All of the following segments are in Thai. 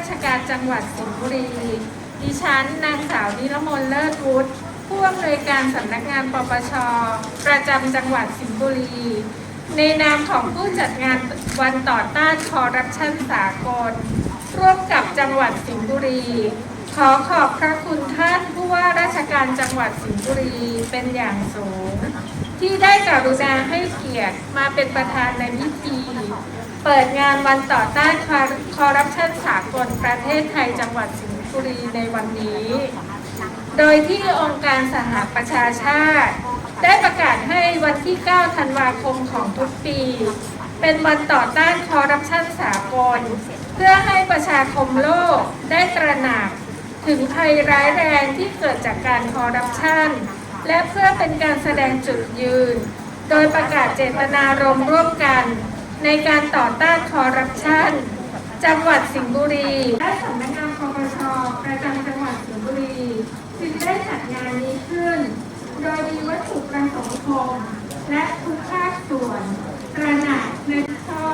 ราชการจังหวัดสิงห์บุรี ดิฉันนางสาวนิรมนเลิศวุฒิผู้อำนวยการสำนักงานปปช ประจำจังหวัดสิงห์บุรี ในนามของผู้จัดงานวันต่อต้านคอร์รัปชันสากล ร่วมกับจังหวัดสิงห์บุรี ขอขอบพระคุณท่านผู้ว่าราชการจังหวัดสิงห์บุรีเป็นอย่างสูง ที่ได้กรุณาให้เกียรติมาเป็นประธานในพิธี เปิดงานวันต่อต้านคอร์รัปชันสากลประเทศไทยจังหวัดสิงห์บุรีในวันนี้ โดยที่องค์การสหประชาชาติ ได้ประกาศให้วันที่ 9 ธันวาคมของทุกปี เป็นวันต่อต้านคอร์รัปชันสากล เพื่อให้ประชาคมโลกได้ตระหนัก ถึงภัยร้ายแรงที่เกิดจากการคอร์รัปชัน และเพื่อเป็นการแสดงจุดยืน โดยประกาศเจตนารมณ์ร่วมกัน ในการต่อต้านคอร์รัปชันจังหวัดสิงห์บุรี และสำนักงานปปชประจำจังหวัดสิงห์บุรีจึงได้จัดงานนี้ขึ้น โดยมีวัตถุประสงค์คมและทุกภาคส่วนตระหนักในข้อ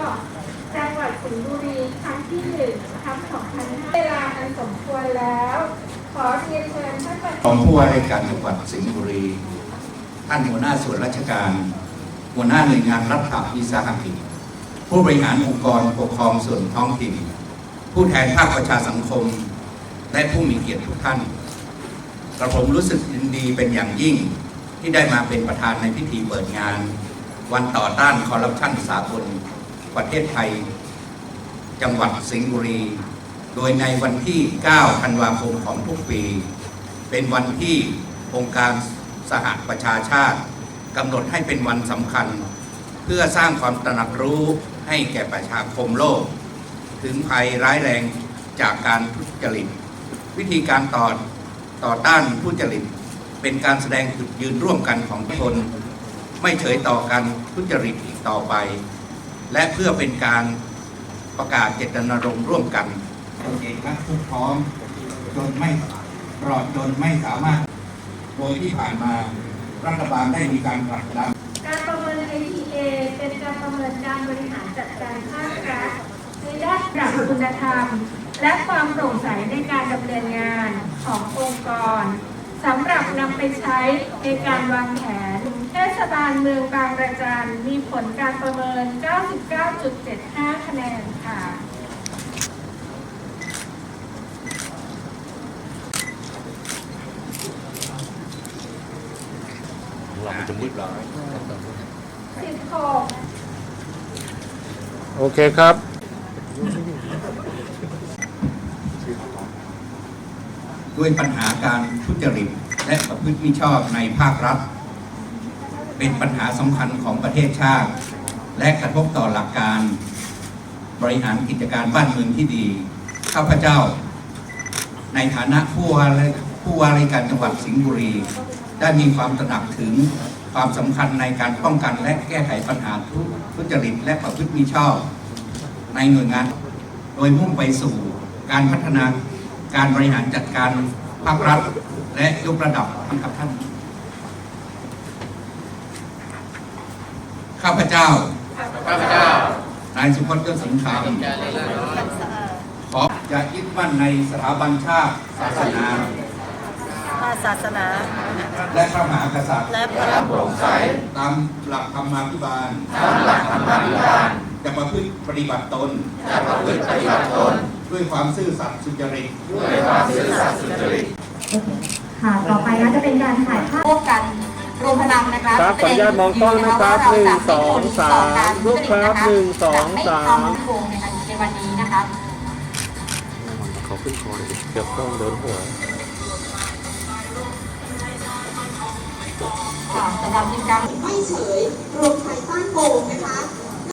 จังหวัดสิงห์บุรีครั้งที่หนึ่งทับ2005เวลาอันสมควรแล้ว ขอเรียนเชิญท่านประธานของผู้ว่าราชการจังหวัดสิงห์บุรีท่านหัวหน้าส่วนราชการ หัวหน้าหน่วยงานรัฐวิสาหกิจ ผู้บริหารองค์กรปกครองส่วนท้องถิ่น ผู้แทนภาคประชาสังคม และผู้มีเกียรติทุกท่านกระผมรู้สึกยินดีเป็นอย่างยิ่งที่ได้มาเป็นประธานในพิธีเปิดงาน วันต่อต้านคอร์รัปชันสากลประเทศไทย จังหวัดสิงห์บุรี โดยในวันที่ 9 ธันวาคมของทุกปี เป็นวันที่องค์การสหประชาชาติกำหนดให้เป็นวันสำคัญ เพื่อสร้างความตระหนักรู้ ให้แก่ประชาคมโลก ถึงภัยร้ายแรงจากการทุจริต วิธีการต่อต่อต้านทุจริต เป็นการแสดงจุดยืนร่วมกันของคน ไม่เฉยต่อการทุจริตอีกต่อไป และเพื่อเป็นการประกาศเจตนารมณ์ร่วมกันตนเองและทุกพร้อมจนไม่ปลอดจนไม่สามารถ โดยที่ผ่านมารัฐบาลได้มีการผลักดัน การประเมิน ษเป็นการประเมินการบริหารจัดการภาครัฐในด้านปรับคุณธรรม และความโปร่งใสในการดำเนินงานขององค์กรสำหรับนำไปใช้ในการวางแผนเทศบาลเมืองบางระจันมีผลการประเมิน 99.75 คะแนนค่ะเรามันจะมืดหรอ โอเคครับ ด้วยปัญหาการทุจริตและประพฤติมิชอบในภาครัฐ เป็นปัญหาสำคัญของประเทศชาติ และกระทบต่อหลักการ บริหารกิจการบ้านเมืองที่ดี ข้าพเจ้า ในฐานะผู้ว่าและผู้ว่าราชการจังหวัดสิงห์บุรี ได้มีความตระหนักถึง ความสำคัญในการป้องกันและแก้ไขปัญหาทุทุจริตและประพฤติมิชอบ ในหน่วยงาน โดยมุ่งไปสู่การพัฒนาการบริหารจัดการภาครัฐ และยกระดับให้กับท่าน ข้าพเจ้า ข้าพเจ้า นายสุพจน์เจ้าสิงห์คำขอจะยึดมั่นในสถาบันชาติศาสนา ศาสนา และพระมหากษัตริย์และพระโปร่งใสตามหลักธรรมาภิบาลตามหลักธรรมาภิบาลจะประพฤติปฏิบัติตนจะประพฤติปฏิบัติตน ด้วยความซื่อสัตย์สุจริตด้วยความซื่อสัตย์สุจริตค่ะต่อไปก็จะเป็นการถ่ายภาพร่วมกันรวมพลังนะคะครับขออนุญาตมองกล้องนะครับหนึ่งสองสามรูปครับหนึ่งสองสามไม่ทำวงในการในวันนี้นะคะเขาขึ้นคอเลยเกือบกล้องโดนหัว ค่ะสำหรับกิจกรรมไม่เฉยรวมไทยต้านโกงนะคะ